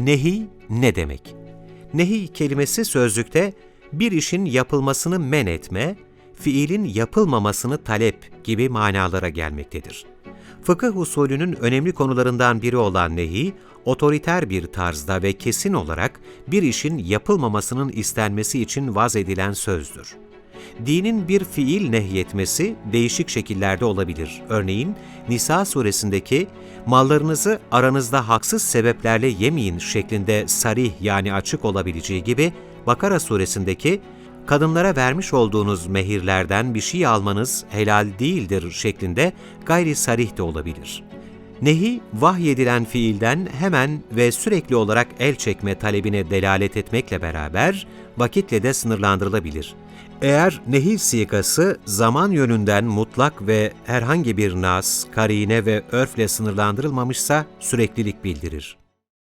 Nehi ne demek? Nehi kelimesi sözlükte bir işin yapılmasını men etme, fiilin yapılmamasını talep gibi manalara gelmektedir. Fıkıh usulünün önemli konularından biri olan nehi, otoriter bir tarzda ve kesin olarak bir işin yapılmamasının istenmesi için vaz edilen sözdür. Dinin bir fiil nehyetmesi değişik şekillerde olabilir. Örneğin Nisa suresindeki mallarınızı aranızda haksız sebeplerle yemeyin şeklinde sarih yani açık olabileceği gibi Bakara suresindeki kadınlara vermiş olduğunuz mehirlerden bir şey almanız helal değildir şeklinde gayri sarih de olabilir. Nehi, vahyedilen fiilden hemen ve sürekli olarak el çekme talebine delalet etmekle beraber vakitle de sınırlandırılabilir. Eğer nehi sigası zaman yönünden mutlak ve herhangi bir nas, karine ve örfle sınırlandırılmamışsa süreklilik bildirir.